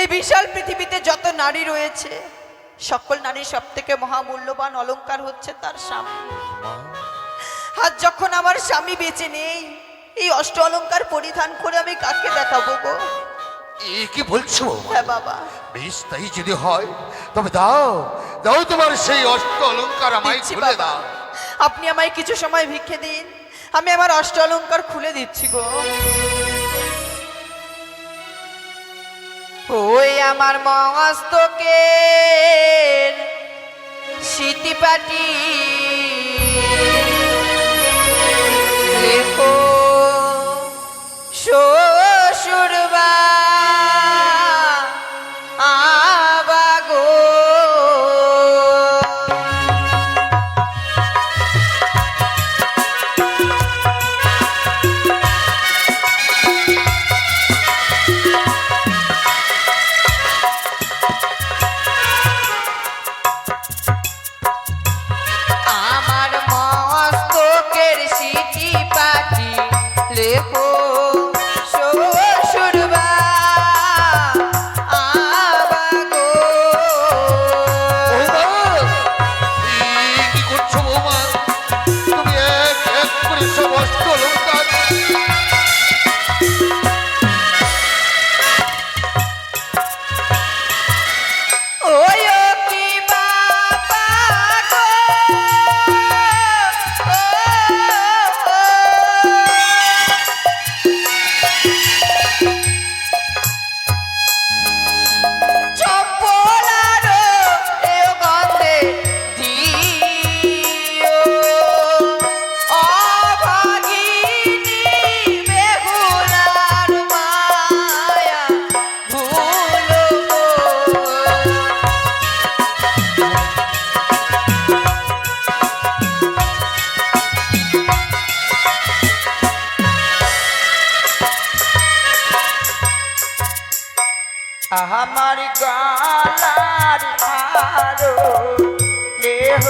এই বিশাল পৃথিবীতে যত নারী রয়েছে সকল নারীর সব থেকে মহামূল্যবান অলঙ্কার হচ্ছে তার স্বামী। আর যখন আমার স্বামী বেঁচে নেই এই অষ্ট অলংকার পরিধান করে আমি কাকে দেখাবো গো? এ কি বলছো? হ্যাঁ বাবা। বেশ তাই যদি হয় তবে দাও দাও তোমার সেই অষ্ট অলংকার আমায় খুলে দাও। আপনি আমায় কিছু সময় ভিক্ষে দিন। আমি আমার অষ্ট অলংকার খুলে দিচ্ছি গো। ওই আমার মস্তকে স্মৃতিপাটি। শ্বশুরবা আমার গালার আরও দেহ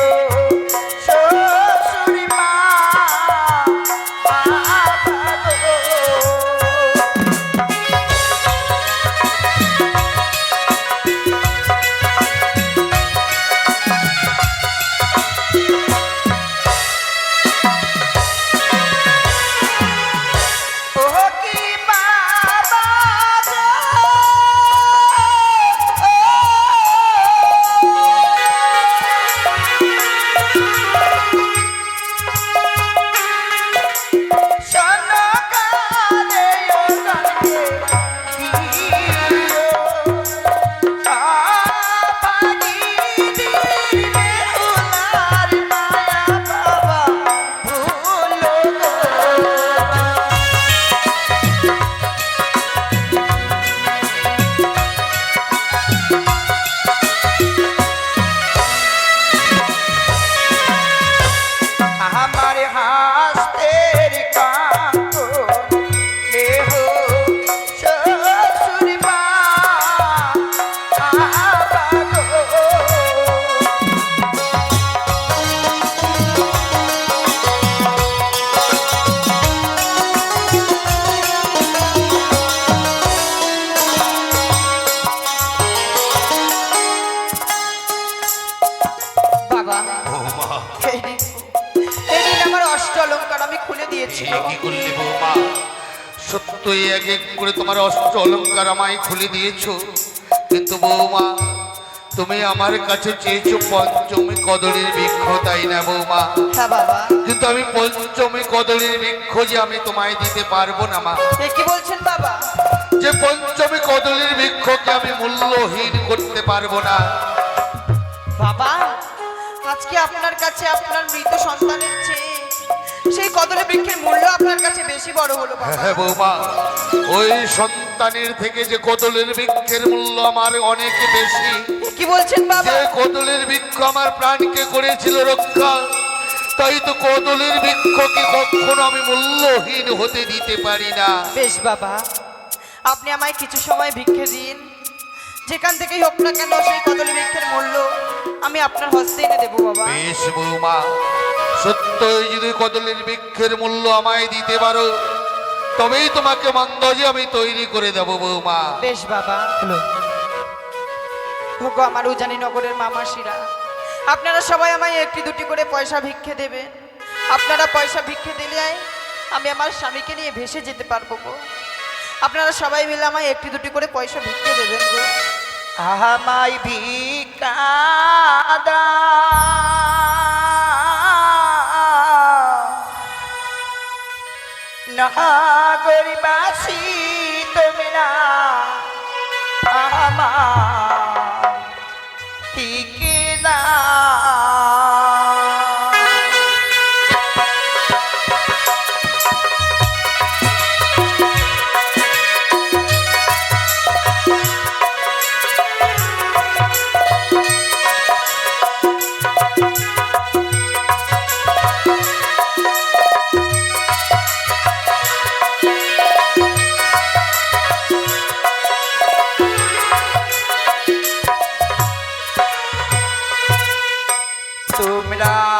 সত্যই এক এক করে তোমার অষ্ট অলংকার আমায় খুলে দিয়েছ। কিন্তু বৌমা তুমি আমার কাছে চেয়েছো পঞ্চমী কদলীর বৃক্ষ তাই না বৌমা? হ্যাঁ কিন্তু আমি পঞ্চমী কদলীর বৃক্ষ যে আমি তোমায় দিতে পারব না মা। কি বলছেন বাবা? যে পঞ্চমী কদলীর বৃক্ষকে আমি মূল্যহীন করতে পারব না। বাবা আজকে আপনার কাছে আপনার মৃত সন্তানের চেয়ে সেই কদলে বৃক্ষের মূল্য আপনার কাছে বেশি বড় হলো বাবা। হ্যাঁ বৌমা। ওই সন্তানের থেকে যে কদলের বৃক্ষের মূল্য আমার অনেক বেশি। কি বলছেন বাবা? যে কদলের বৃক্ষ আমার প্রাণকে করেছিল রক্ষা তাই তো কদলের বৃক্ষকে কখনো আমি মূল্যহীন হতে দিতে পারি না। বেশ বাবা। আপনি আমায় কিছু সময় ভিক্ষে দিন। যেখান থেকেই হোক না কেন সেই কদলী বৃক্ষের মূল্য আমি আপনার হস্তে এনে দেবো বাবা। বেশ বৌমা। সত্যই যদি কদলের বৃক্ষের মূল্য আমায় দিতে পারো তবেই তোমাকে মন্দজে আমি তৈরি করে দেব বৌমা। বেশ বাবা। ভোগো আমার উজানি নগরের মামাসিরা আপনারা সবাই আমায় একটি দুটি করে পয়সা ভিক্ষে দেবে আপনারা পয়সা ভিক্ষে দিলে আমি আমার স্বামীকে নিয়ে ভেসে যেতে পারব গো। আপনারা সবাই মিলে আমায় একটি দুটি করে পয়সা ভিক্ষে দেবেন গো। আমায় ভিকাদা নাগরিবাসী তোমরা আমার তোমরা আমার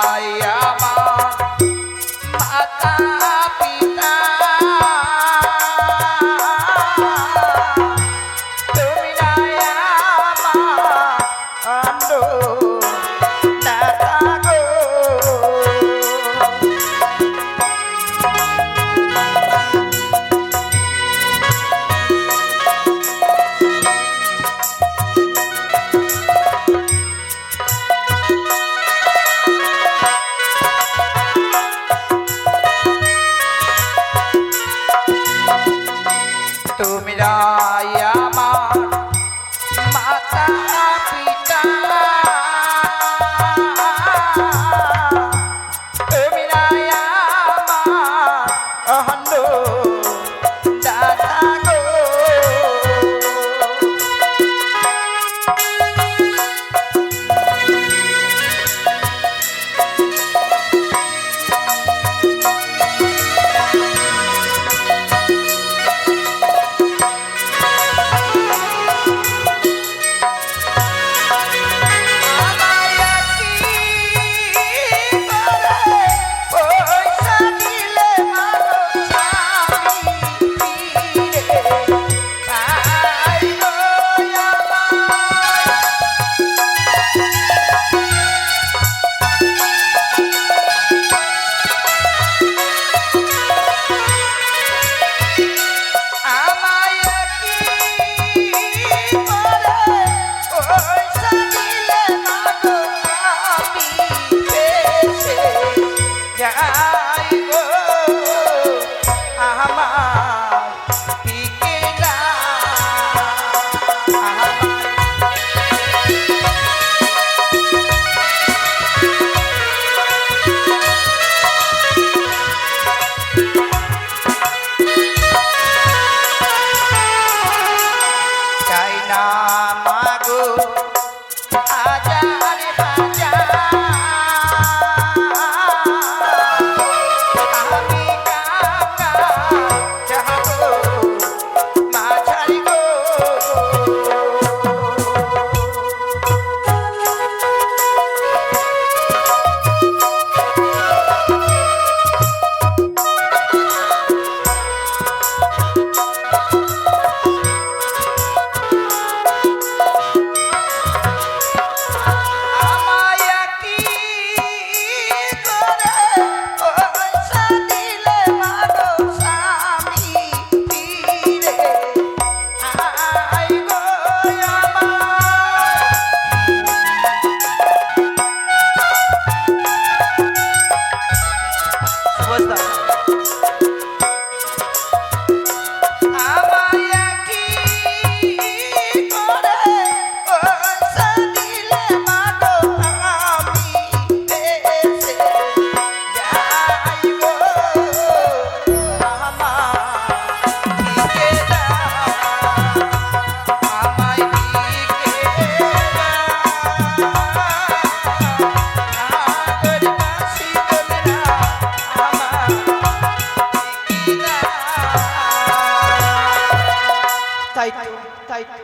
তাই তো তাই তো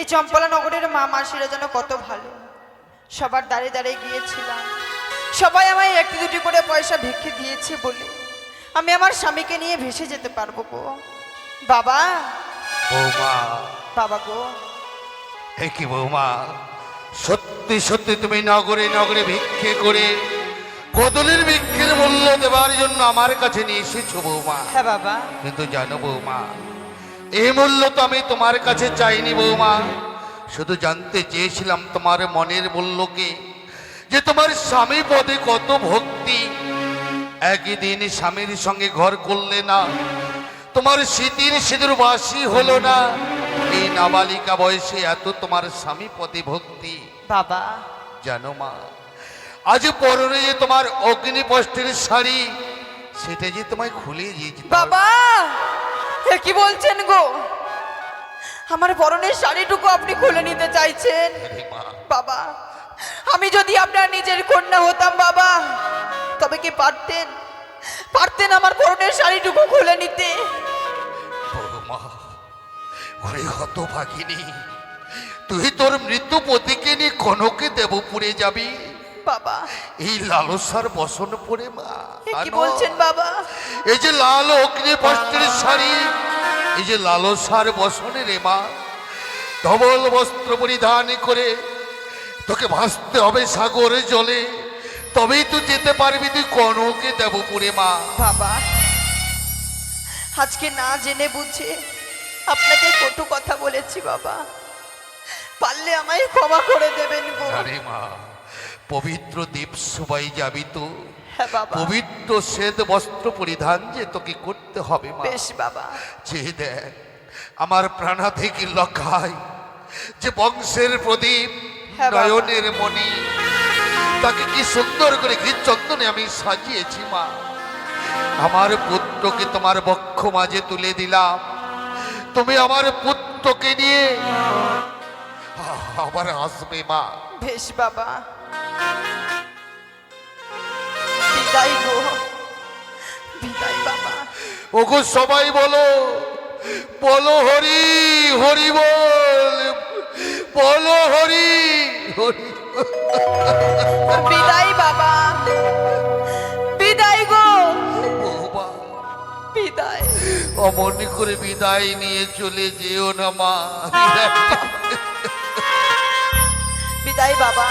এই চম্পলা নগরের মা মাসিরা যেন কত ভালো। সবার দাঁড়িয়ে দাঁড়িয়ে গিয়েছিলাম। সবাই আমায় একটি দুটি করে পয়সা ভিক্ষে দিয়েছে বলে। আমি আমার স্বামীকে নিয়ে ভেসে যেতে পারব গো। বাবা। বৌমা। বাবা গো। এ কি বৌমা? সত্যি সত্যি তুমি নগরে নগরে ভিক্ষে করে কদলের ভিক্ষের মূল্য দেওয়ার জন্য আমার কাছে নিয়ে এসেছ বৌমা। হ্যাঁ বাবা। কিন্তু জানো বৌমা এই মূল্য তো আমি তোমার কাছে চাইনি বৌমা। শুধু জানতে চেয়েছিলাম তোমার মনের মূল্যকে যে তোমার স্বামী পদে কত ভক্তি। একই দিন স্বামীর সঙ্গে ঘর করলে না তোমার স্মৃতির সিঁদুর বাসি হলো না। এই নাবালিকা বয়সে এত তোমার স্বামী পদে ভক্তি। বাবা। জানো মা আজ পরনে যে তোমার অগ্নিপষ্টের শাড়ি সেটা যে তোমায় খুলে দিয়েছি। বাবা! কি বলছেন গো? আমার পরনের শাড়িটুকু আপনি খুলে নিতে চাইছেন। বাবা, আমি যদি আপনার নিজের কন্যা হতাম, বাবা, তবে কি পারতেন? পারতেন আমার পরনের শাড়িটুকু খুলে নিতে? ওরে হত ভাগিনী তুই তোর মৃত্যু পতিকে নিয়ে কনকে দেবপুরে যাবি? বাবা। এই লালসার বসন পড়ে মা। কি। বলছেন বাবা? এই যে লাল অগ্নিপষ্টের শাড়ি এই যে লালসার বসনে রে মা ধবল বস্ত্র পরিধান করে তোকে ভাসতে হবে সাগরে জলে তবেই তুই যেতে পারবি তুই কনকে দেবপুরে মা। বাবা আজকে না জেনে বুঝে আপনাকে কটু কথা বলেছি বাবা। পারলে আমায় ক্ষমা করে দেবেন গো আরে মা। পবিত্র দ্বীপ সবাই যাবি তো। হ্যাঁ পবিত্র শ্বেত বস্ত্র পরিধান যে তোকে করতে হবে বেশ বাবা। যে দেখ আমার প্রাণা থেকে লখাই যে বংশের প্রদীপ হ্যাঁ নয়নের মণি তাকে কি সুন্দর করে চন্দনে আমি সাজিয়েছি মা। আমার পুত্রকে তোমার বক্ষ মাঝে তুলে দিলাম। তুমি আমার পুত্রকে নিয়ে আবার আসবে মা। বেশ বাবা। বিদায় গো বিদায় বাবা। ওগো সবাই বলো বলো হরি হরি বল বলো হরি হরি বিদায় বাবা বিদায় গো। বাবা, বিদায়। অমন করে বিদায় নিয়ে চলে যেও না মা। বিদায় বাবা।